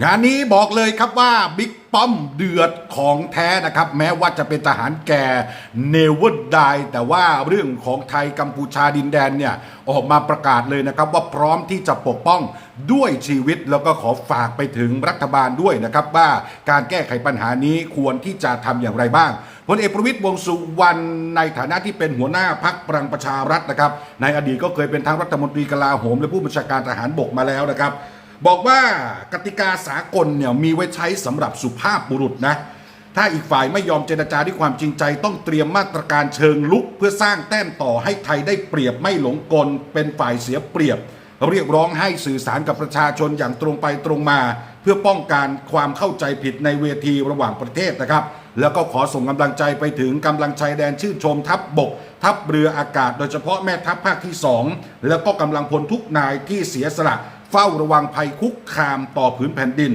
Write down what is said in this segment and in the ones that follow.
งานนี้บอกเลยครับว่าบิ๊กป้อมเดือดของแท้นะครับ แม้ว่าจะเป็นทหารแก่เนเวอร์ไดแต่ว่าเรื่องของไทยกัมพูชาดินแดนเนี่ย ออกมาประกาศเลยนะครับ ว่าพร้อมที่จะปกป้องด้วยชีวิตแล้วก็ขอฝากไปถึงรัฐบาลด้วยนะครับ ว่าการแก้ไขปัญหานี้ควรที่จะทำอย่างไรบ้างพลเอกประวิตยวงสุวรรณในฐานะที่เป็นหัวหน้าพักพลังประชารัฐนะครับ ในอดีตก็เคยเป็นทั้งรัฐมนตรีกลาโหมและผู้บัญชาการทหารบกมาแล้วนะครับ บอกว่ากติกาสากลเนี่ยมีไว้ใช้สำหรับสุภาพบุรุษนะ ถ้าอีกฝ่ายไม่ยอมเจรจาด้วยความจริงใจ ต้องเตรียมมาตรการเชิงลุก เพื่อสร้างแต้มต่อให้ไทยได้เปรียบไม่หลงกล เป็นฝ่ายเสียเปรียบ เรียกร้องให้สื่อสารกับประชาชนอย่างตรงไปตรงมา เพื่อป้องกันความเข้าใจผิดในเวทีระหว่างประเทศนะครับแล้วก็ขอส่งกำลังใจไปถึงกำลังชายแดนชื่นชมทัพบบก ทัพเรืออากาศ โดยเฉพาะแม่ทัพภาคที่ 2 แล้วก็กำลังพลทุกนายที่เสียสละ เฝ้าระวังภัยคุกคามต่อผืนแผ่นดิน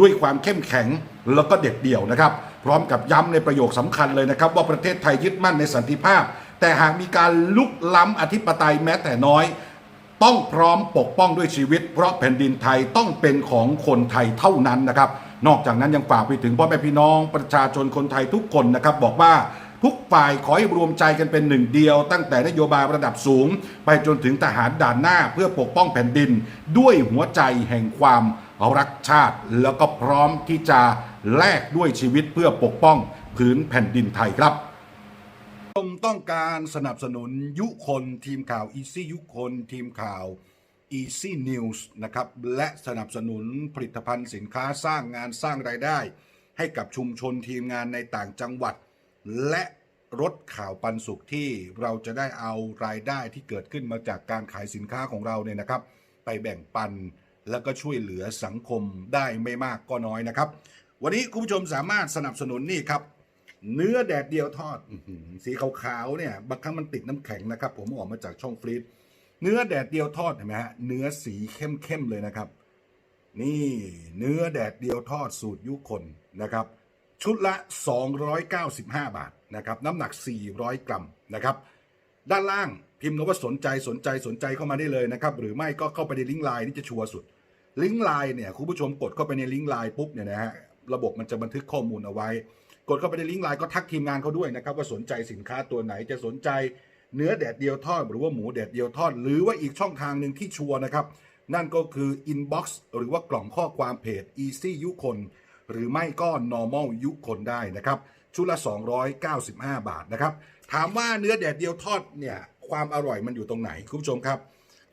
ด้วยความเข้มแข็งแล้วก็เด็ดเดี่ยวนะครับ พร้อมกับย้ำในประโยคสำคัญเลยนะครับ ว่าประเทศไทยยึดมั่นในสันติภาพ แต่หากมีการลุกล้ำอธิปไตยแม้แต่น้อย ต้องพร้อมปกป้องด้วยชีวิต เพราะแผ่นดินไทยต้องเป็นของคนไทยเท่านั้นนะครับ นอกจากนั้นยังฝากไปถึงพ่อแม่พี่น้องประชาชนคนไทยทุกคนนะครับบอกว่า ทุกฝ่ายขอให้รวมใจกันเป็นหนึ่งเดียว ตั้งแต่นโยบายระดับสูง ไปจนถึงทหารด่านหน้าเพื่อปกป้องแผ่นดิน ด้วยหัวใจแห่งความรักชาติ แล้วก็พร้อมที่จะแลกด้วยชีวิตเพื่อปกป้องผืนแผ่นดินไทยครับผมต้องการสนับสนุนยุคนทีมข่าว Easy ยุคนทีมข่าว Easy News นะครับ และสนับสนุนผลิตภัณฑ์สินค้าสร้างงานสร้างรายได้ ให้กับชุมชนทีมงานในต่างจังหวัด และรถข่าวปันสุขที่เราจะได้เอารายได้ที่เกิดขึ้นมาจากการขายสินค้าของเราเนี่ยนะครับ ไปแบ่งปันแล้วก็ช่วยเหลือสังคมได้ไม่มากก็น้อยนะครับ วันนี้คุณผู้ชมสามารถสนับสนุนนี่ครับ เนื้อแดดเดียวทอดสีขาวๆเนี่ยบางครั้งมันติดน้ำแข็งนะครับ ผมออกมาจากช่องฟรีซเนื้อแดดเดียวทอดเห็นไหมฮะเนื้อสีเข้มๆเลยนะครับ นี่เนื้อแดดเดียวทอดสูตรยุคนนะครับ ชุดละ 295 บาทนะครับน้ำหนัก 400 กรัมนะครับ ด้านล่างพิมพ์คำว่าสนใจสนใจสนใจเข้ามาได้เลยนะครับ หรือไม่ก็เข้าไปในลิงก์ไลน์นี่จะชัวร์สุด ลิงก์ไลน์เนี่ยคุณผู้ชมกดเข้าไปในลิงก์ไลน์ปุ๊บเนี่ยนะฮะระบบมันจะบันทึกข้อมูลเอาไว้ กดเข้าไปในลิงก์ไลน์ก็ทักทีมงานเขาด้วยนะครับ ว่าสนใจสินค้าตัวไหนจะสนใจเนื้อแดดเดียวทอด หรือว่าหมูแดดเดียวทอด หรือว่าอีกช่องทางหนึ่งที่ชัวร์นะครับ นั่นก็คือ inbox หรือว่ากล่องข้อความเพจ easy ยุคน หรือไม่ก็ normal ยุคนได้นะครับชุดละ 295 บาทนะครับ ถามว่าเนื้อแดดเดียวทอดเนี่ยความอร่อยมันอยู่ตรงไหนคุณผู้ชมครับ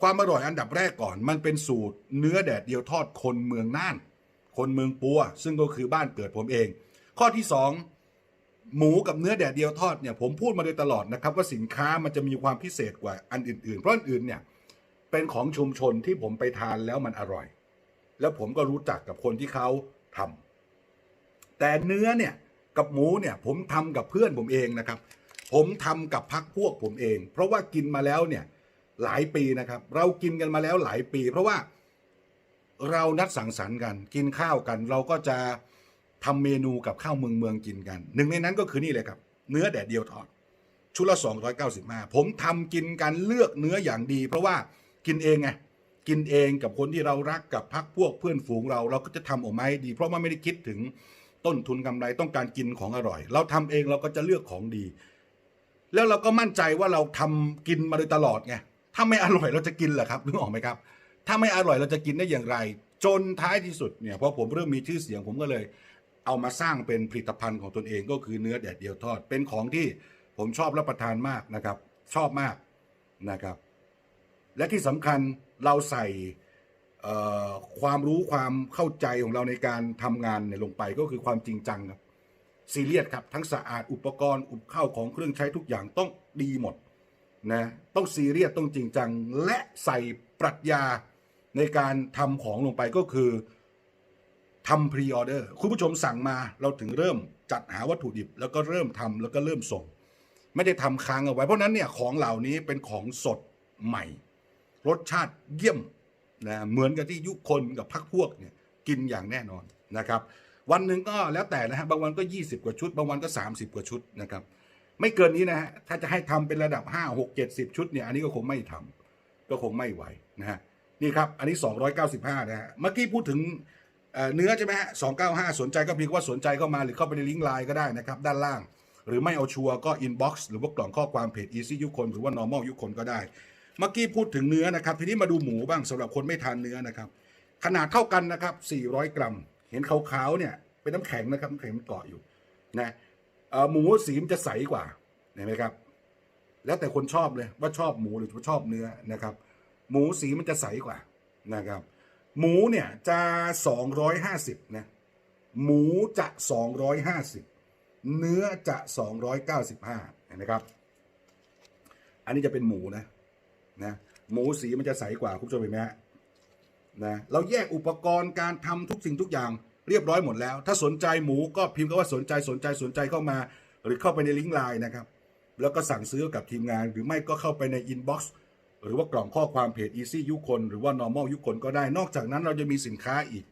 ความอร่อยอันดับแรกก่อน มันเป็นสูตรเนื้อแดดเดียวทอดคนเมืองน่าน คนเมืองปัว ซึ่งก็คือบ้านเกิดผมเอง ข้อที่สองหมูกับเนื้อแดดเดียวทอดเนี่ยผมพูดมาโดยตลอดนะครับ ว่าสินค้ามันจะมีความพิเศษกว่าอันอื่นๆ เพราะอันอื่นเนี่ยเป็นของชุมชนที่ผมไปทานแล้วมันอร่อย แล้วผมก็รู้จักกับคนที่เขาทำ แต่เนื้อเนี่ยกับหมูเนี่ยผมทำกับเพื่อนผมเองนะครับ ผมทำกับพักพวกผมเอง เพราะว่ากินมาแล้วเนี่ยหลายปีนะครับ เรากินกันมาแล้วหลายปี เพราะว่าเรานัดสังสรรค์กัน กินข้าวกัน เราก็จะทำเมนูกับข้าวเมืองเมืองกินกัน หนึ่งในนั้นก็คือนี่เลยครับ เนื้อแดดเดียวทอดชุดละ295 ผมทำกินกันเลือกเนื้ออย่างดี เพราะว่ากินเองไงกินเองกับคนที่เรารักกับพักพวกเพื่อนฝูงเรา เราก็จะทำออกมาให้ดี เพราะว่าไม่ได้คิดถึง ต้นทุนกำไรต้องการกินของอร่อย เราทำเองเราก็จะเลือกของดี แล้วเราก็มั่นใจว่าเราทำกินมาโดยตลอดไงถ้าไม่อร่อยเราจะกินเหรอครับนึกออกไหมครับ ถ้าไม่อร่อยเราจะกินได้อย่างไร จนท้ายที่สุดเนี่ยพอผมเริ่มมีชื่อเสียงผมก็เลย เอามาสร้างเป็นผลิตภัณฑ์ของตนเองก็คือเนื้อแดดเดียวทอด เป็นของที่ผมชอบรับประทานมากนะครับ ชอบมากนะครับ และที่สำคัญเราใส่ ความรู้ความเข้าใจของเราในการทำงานเนี่ยลงไปก็คือความจริงจังครับซีเรียสครับทั้งสะอาดอุปกรณ์อุปข้าวของเครื่องใช้ทุกอย่างต้องดีหมดนะต้องซีเรียสต้องจริงจัง และใส่ปรัชญาในการทำของลงไปก็คือทำพรีออเดอร์คุณผู้ชมสั่งมาเราถึงเริ่มจัดหาวัตถุดิบ แล้วก็เริ่มทำแล้วก็เริ่มส่ง ไม่ได้ทำค้างเอาไว้ เพราะฉะนั้นเนี่ยของเหล่านี้เป็นของสดใหม่ รสชาติเยี่ยม นะเหมือนกับที่ยุคนกับพักพวกเนี่ยกินอย่างแน่นอนนะครับ วันหนึ่งก็แล้วแต่นะฮะบางวันก็ 20 กว่าชุด บางวันก็ 30 กว่าชุดนะครับ ไม่เกินนี้นะฮะถ้าจะให้ทำเป็นระดับ 5 6 7 0ชุดเนี่ยอันนี้ก็คงไม่ทำก็คงไม่ไหวนะฮะนี่ครับ อันนี้ 295 นะฮะเมื่อกี้พูดถึงเนื้อใช่ไหมฮะ295 สนใจก็เพียงว่าสนใจเข้ามาหรือเข้าไปในลิงก์ไลน์ก็ได้นะครับ ด้านล่าง หรือไม่เอาชัวร์ก็อินบ็อกซ์หรือว่ากล่องข้อความเพจ Easy ยุคนหรือว่า normal ยุคนก็ได้ เมื่อกี้พูดถึงเนื้อนะครับ ทีนี้มาดูหมูบ้างสำหรับคนไม่ทานเนื้อนะครับ ขนาดเท่ากันนะครับ 400 กรัม เห็นขาวๆเนี่ยเป็นน้ำแข็งนะครับน้ำแข็งมันเกาะอยู่นะหมูสีมันจะใสกว่าเห็นไหมครับ แล้วแต่คนชอบเลยว่าชอบหมูหรือว่าชอบเนื้อนะครับ หมูสีมันจะใสกว่านะครับ หมูเนี่ยจะ 250นะหมูจะ 250 เนื้อจะ 295เห็นไหมครับ อันนี้จะเป็นหมูนะ นะหมูสีมันจะใสกว่าคุณผู้ชมเห็นไหมฮะนะเราแยกอุปกรณ์การทำทุกสิ่งทุกอย่างเรียบร้อยหมดแล้ว ถ้าสนใจหมูก็พิมพ์ก็ว่าสนใจสนใจสนใจเข้ามา หรือเข้าไปในลิงก์ไลน์นะครับ แล้วก็สั่งซื้อกับทีมงาน หรือไม่ก็เข้าไปในอินบ็อกซ์หรือว่ากล่องข้อความเพจ Easy ยุคนหรือว่า Normal ยุคนก็ได้ นอกจากนั้นเราจะมีสินค้าอีก